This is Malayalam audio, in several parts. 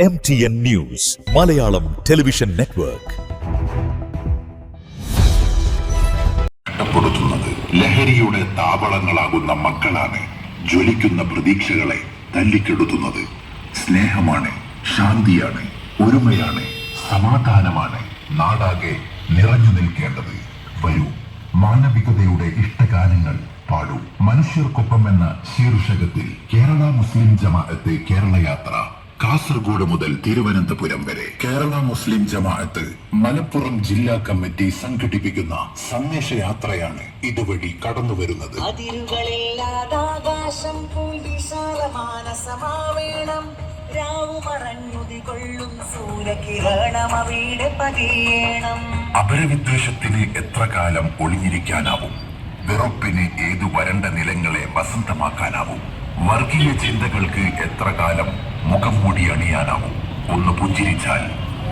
M T N news Malayalam television network ലഹരിയുടെ താവളങ്ങളാകുന്ന മക്കളാണ്. ജ്വലിക്കുന്ന പ്രതീക്ഷകളെ തല്ലിക്കെടുത്തുന്നത്. സ്നേഹമാണ് ശാന്തിയാണ് ഒരുമയാണ് സമാധാനമാണ് നാടാകെ നിറഞ്ഞു നിൽക്കേണ്ടത്. വരൂ മാനവികതയുടെ ഇഷ്ടഗാനങ്ങൾ പാടൂ. മനുഷ്യർക്കൊപ്പം എന്ന ശീർഷകത്തിൽ കേരള മുസ്ലിം ജമാഅത്ത് കേരള യാത്ര കാസർഗോഡ് മുതൽ തിരുവനന്തപുരം വരെ കേരള മുസ്ലിം ജമാഅത്ത് മലപ്പുറം ജില്ലാ കമ്മിറ്റി സംഘടിപ്പിക്കുന്ന സന്ദേശയാത്രയാണ് ഇതുവഴി കടന്നു വരുന്നത് അപരവിദ്വേഷത്തിന് എത്ര കാലം ഒളിഞ്ഞിരിക്കാനാവും? വെറുപ്പിന് ഏതു വരണ്ട നിലങ്ങളെ വസന്തമാക്കാനാവും? വർഗീയ ചിന്തകൾക്ക് എത്ര കാലം മുഖം മൂടി അണിയാനാവും? ഒന്ന് പുഞ്ചിരിച്ചാൽ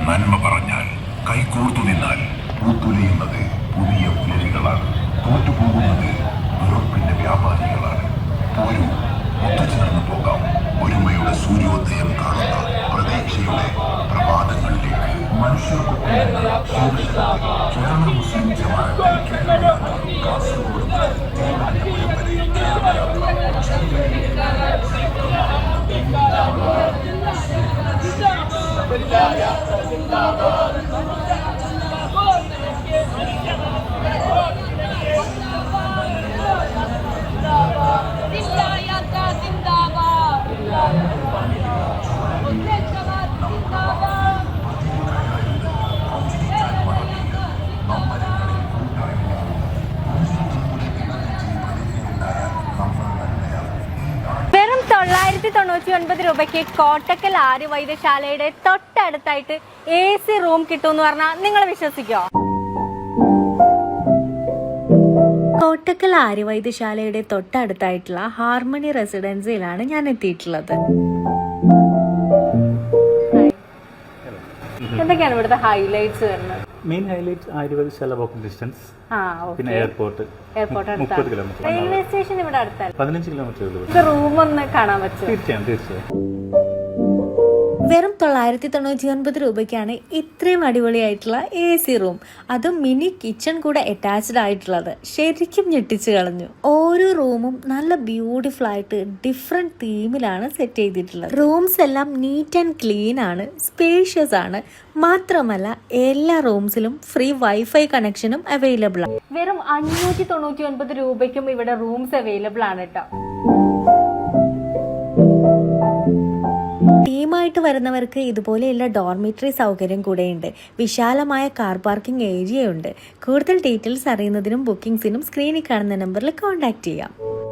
നന്മ പറഞ്ഞാൽ കൈകോർത്തു നിന്നാൽ പൂത്തുലയുന്നത് പുതിയ പുലരികളാണ്. തോറ്റുപോകുന്നത് വെറുപ്പിന്റെ വ്യാപാരികളാണ്. പോരൂ ഒത്തുചേർന്ന് പോകാം. ഒരുമയുടെ സൂര്യോദയം കാണുന്ന പ്രതീക്ഷയുടെ പ്രഭാതങ്ങളിലേക്ക്. മനുഷ്യർക്കൊപ്പം കേരള മുസ്ലിം കാസർഗോഡ് بالله يا زنداباد തൊള്ളായിരത്തി തൊണ്ണൂറ്റി ഒൻപത് രൂപയ്ക്ക് കോട്ടക്കൽ ആര്യ വൈദ്യശാലയുടെ തൊട്ടടുത്തായിട്ട് എ സി റൂം കിട്ടുമെന്ന് പറഞ്ഞാൽ നിങ്ങൾ വിശ്വസിക്കോ? കോട്ടക്കൽ ആര്യ വൈദ്യശാലയുടെ തൊട്ടടുത്തായിട്ടുള്ള ഹാർമണി റെസിഡൻസിയിലാണ് ഞാൻ എത്തിയിട്ടുള്ളത്. എന്തൊക്കെയാണ് ഇവിടുത്തെ ഹൈലൈറ്റ്സ് വരുന്നത്? മെയിൻ ഹൈലൈറ്റ് ആയുർവേദശാല വാക്കിംഗ് ഡിസ്റ്റൻസ് പിന്നെ എയർപോർട്ട് മുപ്പത് കിലോമീറ്റർ റെയിൽവേ സ്റ്റേഷൻ ഇവിടെ അടുത്താണ്? പതിനഞ്ച് കിലോമീറ്റർ റൂം ഒന്ന് കാണാൻ പറ്റും തീർച്ചയായും തീർച്ചയായും. വെറും തൊള്ളായിരത്തി തൊണ്ണൂറ്റി ഒൻപത് രൂപയ്ക്കാണ് ഇത്രയും അടിപൊളിയായിട്ടുള്ള എ സി റൂം അതും മിനി കിച്ചൺ കൂടെ അറ്റാച്ച്ഡ് ആയിട്ടുള്ളത്. ശരിക്കും ഞെട്ടിച്ചു കളഞ്ഞു. ഓരോ റൂമും നല്ല ബ്യൂട്ടിഫുൾ ആയിട്ട് ഡിഫറെന്റ് തീമിലാണ് സെറ്റ് ചെയ്തിട്ടുള്ളത്. റൂംസ് എല്ലാം നീറ്റ് ആൻഡ് ക്ലീൻ ആണ് സ്പേഷ്യസ് ആണ്. മാത്രമല്ല എല്ലാ റൂംസിലും ഫ്രീ വൈഫൈ കണക്ഷനും അവൈലബിൾ ആണ്. വെറും അഞ്ഞൂറ്റി തൊണ്ണൂറ്റി ഒൻപത് രൂപയ്ക്കും ഇവിടെ റൂംസ് അവൈലബിൾ ആണ് കേട്ടോ ടീമായിട്ട് വരുന്നവർക്ക് ഇതുപോലെയുള്ള ഡോർമിറ്ററി സൗകര്യം കൂടെയുണ്ട്. വിശാലമായ കാർ പാർക്കിംഗ് ഏരിയയുണ്ട്. കൂടുതൽ ഡീറ്റെയിൽസ് അറിയുന്നതിനും ബുക്കിംഗ്സിനും സ്ക്രീനിൽ കാണുന്ന നമ്പറിൽ കോൺടാക്ട് ചെയ്യാം.